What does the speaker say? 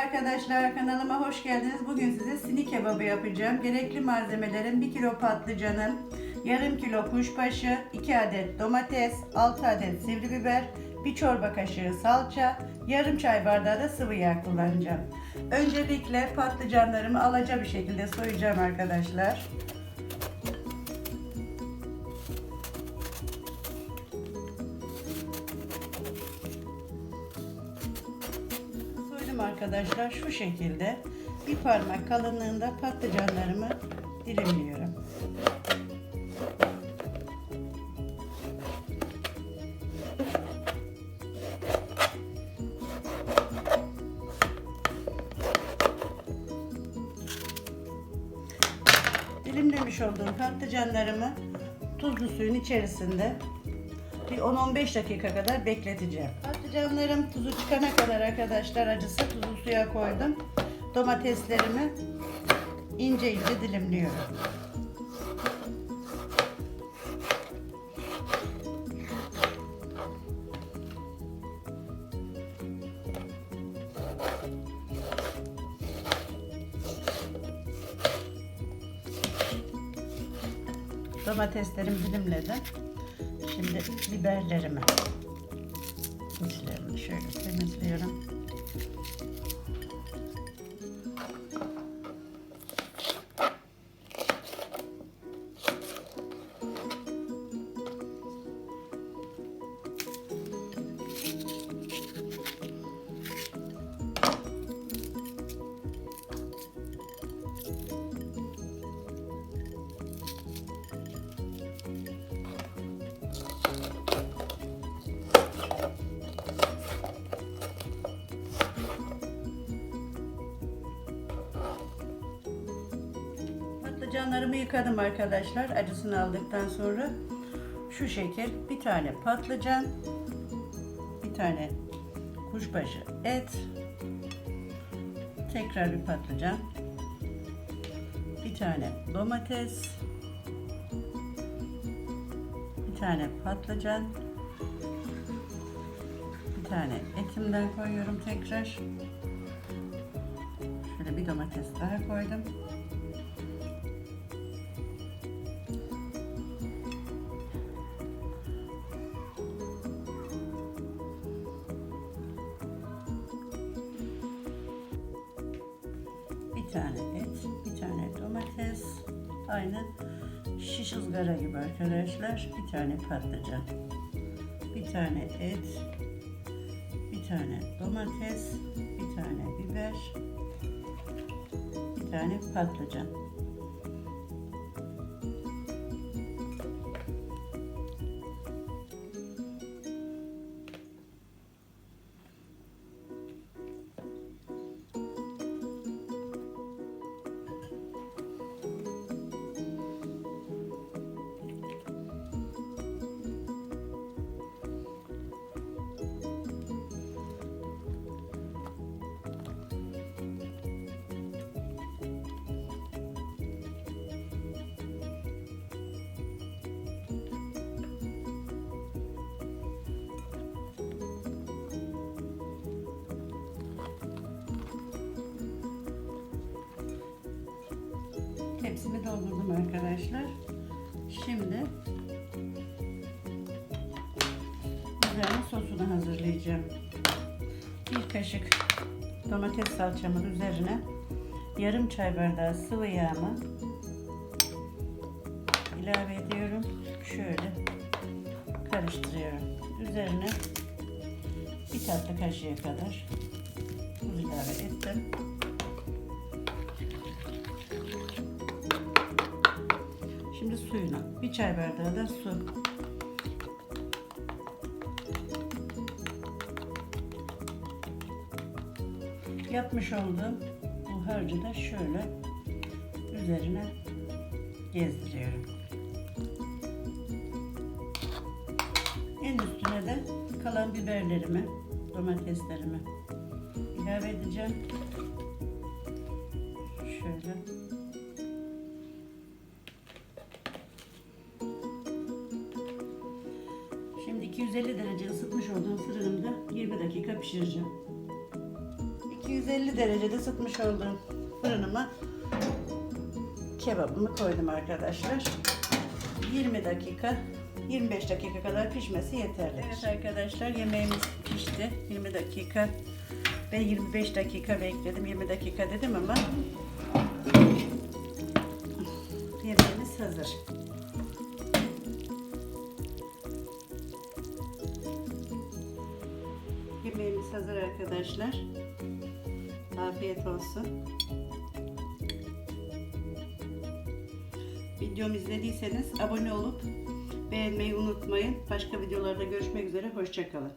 arkadaşlar kanalıma hoş geldiniz. Bugün size sini kebabı yapacağım. Gerekli malzemelerim 1 kilo patlıcanım, yarım kilo kuşbaşı, 2 adet domates, 6 adet sivri biber, 1 çorba kaşığı salça, yarım çay bardağı da sıvı yağ kullanacağım. Öncelikle patlıcanlarımı alaca bir şekilde soyacağım arkadaşlar. Soydum arkadaşlar şu şekilde bir parmak kalınlığında patlıcanlarımı dilimliyorum. Dilimlemiş olduğum patlıcanlarımı tuzlu suyun içerisinde bir 10-15 dakika kadar bekleteceğim. Patlıcanlarım tuzu çıkana kadar arkadaşlar acısı tuzlu suya koydum. Domateslerimi ince ince dilimliyorum. Domateslerimi dilimledim. Şimdi biberlerimi içlerini şöyle temizliyorum. Patlıcanlarımı yıkadım arkadaşlar. Acısını aldıktan sonra şu şekil bir tane patlıcan, bir tane kuşbaşı et, tekrar bir patlıcan, bir tane domates, bir tane patlıcan, bir tane etimden koyuyorum tekrar. Şöyle bir domates daha koydum. Bir tane et, bir tane domates, aynı şiş ızgara gibi arkadaşlar. Bir tane patlıcan, bir tane et, bir tane domates, bir tane biber, bir tane patlıcan. Tepsimi doldurdum arkadaşlar. Şimdi üzerine sosunu hazırlayacağım. Bir kaşık domates salçamın üzerine yarım çay bardağı sıvı yağımı ilave ediyorum. Şöyle karıştırıyorum. Üzerine bir tatlı kaşığı kadar tuz ilave ettim. Suyunu. Bir çay bardağı da su. Yapmış olduğum bu harcı da şöyle üzerine gezdiriyorum. En üstüne de kalan biberlerimi, domateslerimi ilave edeceğim. Şöyle. 250 derece ısıtmış olduğum fırınımda 20 dakika pişireceğim. 250 derecede ısıtmış olduğum fırınıma kebabımı koydum arkadaşlar. 20 dakika 25 dakika kadar pişmesi yeterli. Evet arkadaşlar yemeğimiz pişti. 20 dakika ve 25 dakika bekledim. 20 dakika dedim ama yemeğimiz hazır. Yemeğimiz hazır arkadaşlar. Afiyet olsun. Videomu izlediyseniz abone olup beğenmeyi unutmayın. Başka videolarda görüşmek üzere. Hoşçakalın.